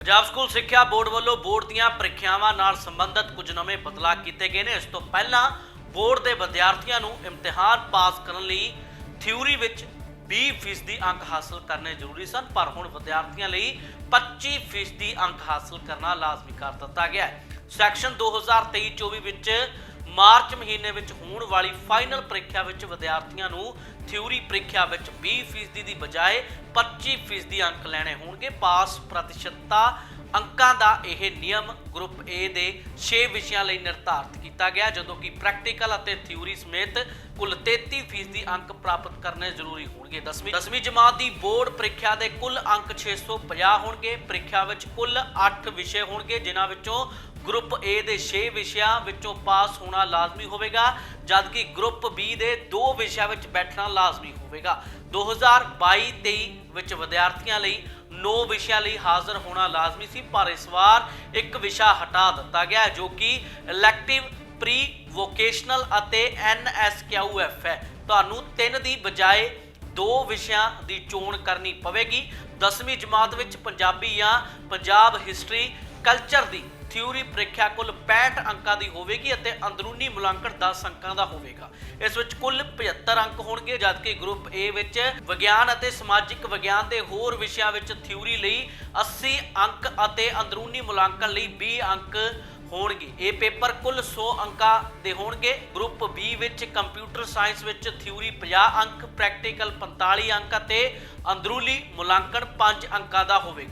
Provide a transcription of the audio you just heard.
Punjab school ਸਿੱਖਿਆ board ਵੱਲੋਂ board ਦੀਆਂ ਪ੍ਰੀਖਿਆਵਾਂ ਨਾਲ ਸੰਬੰਧਿਤ ਕੁਝ ਨਵੇਂ ਬਦਲਾਅ ਕੀਤੇ ਗਏ ਨੇ। ਇਸ ਤੋਂ ਪਹਿਲਾਂ ਬੋਰਡ ਦੇ ਵਿਦਿਆਰਥੀਆਂ ਨੂੰ ਇਮਤਿਹਾਨ ਪਾਸ ਕਰਨ ਲਈ ਥਿਊਰੀ ਵਿੱਚ 20% ਦੀ ਅੰਕ ਹਾਸਲ ਕਰਨੇ ਜ਼ਰੂਰੀ ਸਨ, ਪਰ ਹੁਣ ਵਿਦਿਆਰਥੀਆਂ ਲਈ 25% ਦੀ ਅੰਕ ਹਾਸਲ ਕਰਨਾ ਲਾਜ਼ਮੀ ਕਰ ਦਿੱਤਾ ਗਿਆ ਹੈ। ਸੈਕਸ਼ਨ 2023-24 ਵਿੱਚ ਮਾਰਚ ਮਹੀਨੇ ਵਿੱਚ ਹੋਣ ਵਾਲੀ ਫਾਈਨਲ ਪ੍ਰੀਖਿਆ ਵਿੱਚ ਵਿਦਿਆਰਥੀਆਂ ਨੂੰ ਥਿਊਰੀ ਪ੍ਰੀਖਿਆ ਵਿੱਚ 20% ਦੀ ਬਜਾਏ 25% ਅੰਕ ਲੈਣੇ ਹੋਣਗੇ। ਪਾਸ ਪ੍ਰਤੀਸ਼ਤਤਾ ਅੰਕਾਂ ਦਾ ਇਹ ਨਿਯਮ ਗਰੁੱਪ A ਦੇ 6 ਵਿਸ਼ਿਆਂ ਲਈ ਨਿਰਧਾਰਤ ਕੀਤਾ ਗਿਆ, ਜਦੋਂ ਕਿ ਪ੍ਰੈਕਟੀਕਲ ਅਤੇ ਥਿਊਰੀ ਸਮੇਤ ਕੁੱਲ 33% ਅੰਕ ਪ੍ਰਾਪਤ ਕਰਨੇ ਜ਼ਰੂਰੀ ਹੋਣਗੇ। 10ਵੀਂ 10ਵੀਂ ਜਮਾਤ ਦੀ ਬੋਰਡ ਪ੍ਰੀਖਿਆ ਦੇ ਕੁੱਲ ਅੰਕ 650 ਹੋਣਗੇ। ਪ੍ਰੀਖਿਆ ਵਿੱਚ ਕੁੱਲ 8 ਵਿਸ਼ੇ ਹੋਣਗੇ, ਜਿਨ੍ਹਾਂ ਵਿੱਚੋਂ ਗਰੁੱਪ A ਦੇ 6 ਵਿਸ਼ਿਆਂ ਵਿੱਚੋਂ ਪਾਸ ਹੋਣਾ ਲਾਜ਼ਮੀ ਹੋਵੇਗਾ, ਜਦਕਿ ਗਰੁੱਪ B ਦੇ 2 ਵਿਸ਼ਿਆਂ ਵਿੱਚ ਬੈਠਣਾ ਲਾਜ਼ਮੀ ਹੋਵੇਗਾ। 2022-23 ਵਿੱਚ ਵਿਦਿਆਰਥੀਆਂ ਲਈ 9 ਵਿਸ਼ਿਆਂ ਲਈ ਹਾਜ਼ਰ ਹੋਣਾ ਲਾਜ਼ਮੀ ਸੀ, ਪਰ ਇਸ ਵਾਰ ਇੱਕ ਵਿਸ਼ਾ ਹਟਾ ਦਿੱਤਾ ਗਿਆ ਜੋ ਕਿ ਇਲੈਕਟਿਵ ਪ੍ਰੀ ਵੋਕੇਸ਼ਨਲ ਅਤੇ NSQF ਹੈ। ਤੁਹਾਨੂੰ 3 ਦੀ ਬਜਾਏ ਦੋ ਵਿਸ਼ਿਆਂ ਦੀ ਚੋਣ ਕਰਨੀ ਪਵੇਗੀ। 10ਵੀਂ ਜਮਾਤ ਵਿੱਚ ਪੰਜਾਬੀ ਜਾਂ ਪੰਜਾਬ ਹਿਸਟਰੀ ਕਲਚਰ ਦੀ ਥਿਊਰੀ ਪ੍ਰੀਖਿਆ ਕੁੱਲ 65 ਅੰਕਾਂ ਦੀ ਹੋਵੇਗੀ ਅਤੇ ਅੰਦਰੂਨੀ ਮੁਲਾਂਕਣ 10 ਅੰਕਾਂ ਦਾ ਹੋਵੇਗਾ। ਇਸ ਵਿੱਚ ਕੁੱਲ 75 ਅੰਕ ਹੋਣਗੇ, ਜਦਕਿ ਗਰੁੱਪ A ਵਿੱਚ ਵਿਗਿਆਨ ਅਤੇ ਸਮਾਜਿਕ ਵਿਗਿਆਨ ਦੇ ਹੋਰ ਵਿਸ਼ਿਆਂ ਵਿੱਚ ਥਿਊਰੀ ਲਈ 80 ਅੰਕ ਅਤੇ ਅੰਦਰੂਨੀ ਮੁਲਾਂਕਣ ਲਈ 20 ਅੰਕ ਹੋਣਗੇ। ਇਹ ਪੇਪਰ ਕੁੱਲ 100 ਅੰਕਾਂ ਦੇ ਹੋਣਗੇ। ਗਰੁੱਪ B ਵਿੱਚ ਕੰਪਿਊਟਰ ਸਾਇੰਸ ਵਿੱਚ ਥਿਊਰੀ 50 ਅੰਕ, ਪ੍ਰੈਕਟੀਕਲ 45 ਅੰਕ ਅਤੇ ਅੰਦਰੂਨੀ ਮੁਲਾਂਕਣ 5 ਅੰਕਾਂ ਦਾ ਹੋਵੇਗਾ।